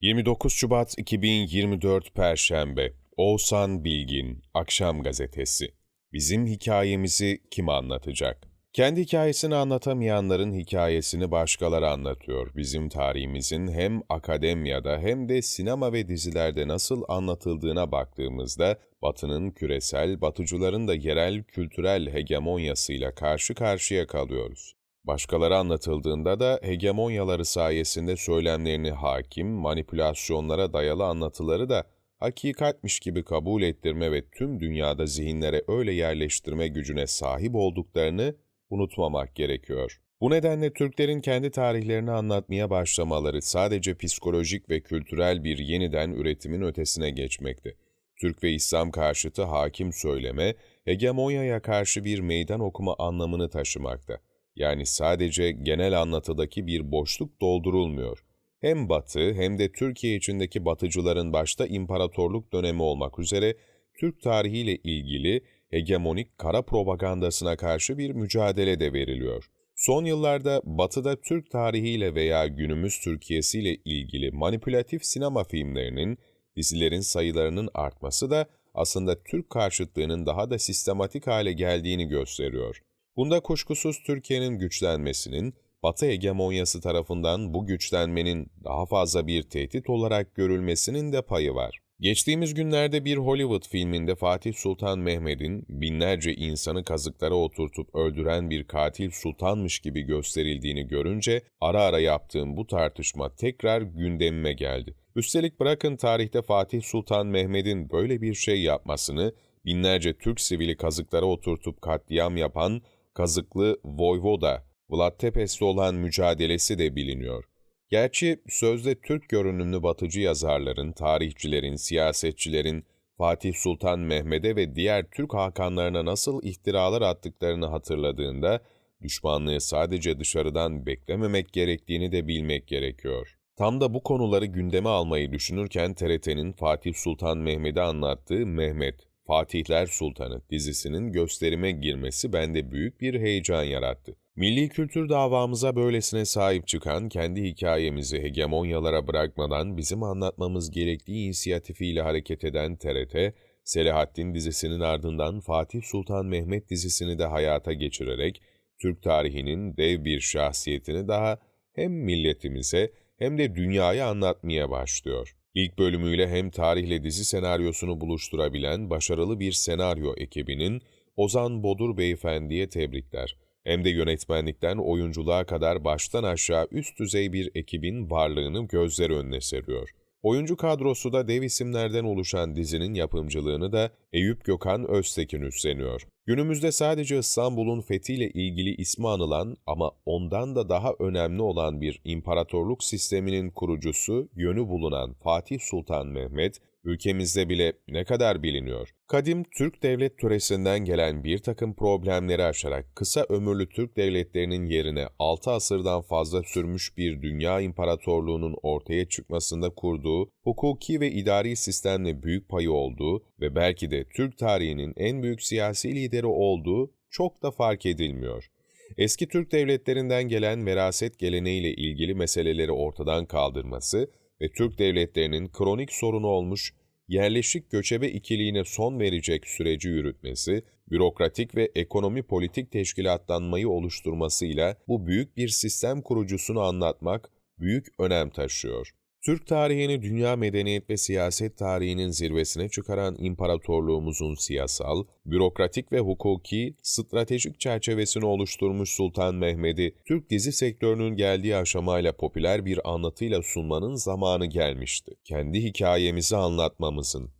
29 Şubat 2024 Perşembe Oğuzhan Bilgin Akşam Gazetesi Bizim hikayemizi kim anlatacak? Kendi hikayesini anlatamayanların hikayesini başkaları anlatıyor. Bizim tarihimizin hem akademiyada hem de sinema ve dizilerde nasıl anlatıldığına baktığımızda Batı'nın küresel, Batıcıların da yerel kültürel hegemonyasıyla karşı karşıya kalıyoruz. Başkaları anlatıldığında da hegemonyaları sayesinde söylemlerini hakim, manipülasyonlara dayalı anlatıları da hakikatmiş gibi kabul ettirme ve tüm dünyada zihinlere öyle yerleştirme gücüne sahip olduklarını unutmamak gerekiyor. Bu nedenle Türklerin kendi tarihlerini anlatmaya başlamaları sadece psikolojik ve kültürel bir yeniden üretimin ötesine geçmekte. Türk ve İslam karşıtı hakim söyleme, hegemonyaya karşı bir meydan okuma anlamını taşımakta. Yani sadece genel anlatıdaki bir boşluk doldurulmuyor. Hem Batı hem de Türkiye içindeki batıcıların başta imparatorluk dönemi olmak üzere Türk tarihiyle ilgili hegemonik kara propagandasına karşı bir mücadele de veriliyor. Son yıllarda Batı'da Türk tarihiyle veya günümüz Türkiye'siyle ilgili manipülatif sinema filmlerinin, dizilerin sayılarının artması da aslında Türk karşıtlığının daha da sistematik hale geldiğini gösteriyor. Bunda kuşkusuz Türkiye'nin güçlenmesinin, Batı hegemonyası tarafından bu güçlenmenin daha fazla bir tehdit olarak görülmesinin de payı var. Geçtiğimiz günlerde bir Hollywood filminde Fatih Sultan Mehmet'in binlerce insanı kazıklara oturtup öldüren bir katil sultanmış gibi gösterildiğini görünce ara ara yaptığım bu tartışma tekrar gündemime geldi. Üstelik bırakın tarihte Fatih Sultan Mehmet'in böyle bir şey yapmasını, binlerce Türk sivili kazıklara oturtup katliam yapan kazıklı Voyvoda Vlad Tepes'le olan mücadelesi de biliniyor. Gerçi sözde Türk görünümlü batıcı yazarların, tarihçilerin, siyasetçilerin Fatih Sultan Mehmet'e ve diğer Türk hakanlarına nasıl ihtiralar attıklarını hatırladığında düşmanlığı sadece dışarıdan beklememek gerektiğini de bilmek gerekiyor. Tam da bu konuları gündeme almayı düşünürken TRT'nin Fatih Sultan Mehmet'i anlattığı Mehmet, Fatihler Sultanı dizisinin gösterime girmesi bende büyük bir heyecan yarattı. Milli kültür davamıza böylesine sahip çıkan, kendi hikayemizi hegemonyalara bırakmadan bizim anlatmamız gerektiği inisiyatifiyle hareket eden TRT, Selahaddin dizisinin ardından Fatih Sultan Mehmet dizisini de hayata geçirerek, Türk tarihinin dev bir şahsiyetini daha hem milletimize hem de dünyaya anlatmaya başlıyor. İlk bölümüyle hem tarihle dizi senaryosunu buluşturabilen başarılı bir senaryo ekibinin Ozan Bodur Beyefendi'ye tebrikler hem de yönetmenlikten oyunculuğa kadar baştan aşağı üst düzey bir ekibin varlığını gözler önüne seriyor. Oyuncu kadrosu da dev isimlerden oluşan dizinin yapımcılığını da Eyüp Gökhan Öztekin üstleniyor. Günümüzde sadece İstanbul'un fethiyle ilgili ismi anılan ama ondan da daha önemli olan bir imparatorluk sisteminin kurucusu, yönü bulunan Fatih Sultan Mehmet, ülkemizde bile ne kadar biliniyor. Kadim Türk devlet töresinden gelen bir takım problemleri aşarak kısa ömürlü Türk devletlerinin yerine 6 asırdan fazla sürmüş bir dünya imparatorluğunun ortaya çıkmasında kurduğu hukuki ve idari sistemle büyük payı olduğu ve belki de Türk tarihinin en büyük siyasi lideri olduğu çok da fark edilmiyor. Eski Türk devletlerinden gelen veraset geleneğiyle ilgili meseleleri ortadan kaldırması ve Türk devletlerinin kronik sorunu olmuş yerleşik göçebe ikiliğine son verecek süreci yürütmesi, bürokratik ve ekonomi politik teşkilatlanmayı oluşturmasıyla bu büyük bir sistem kurucusunu anlatmak büyük önem taşıyor. Türk tarihini dünya medeniyet ve siyaset tarihinin zirvesine çıkaran imparatorluğumuzun siyasal, bürokratik ve hukuki, stratejik çerçevesini oluşturmuş Sultan Mehmet'i, Türk dizi sektörünün geldiği aşamayla popüler bir anlatıyla sunmanın zamanı gelmişti. Kendi hikayemizi anlatmamızın,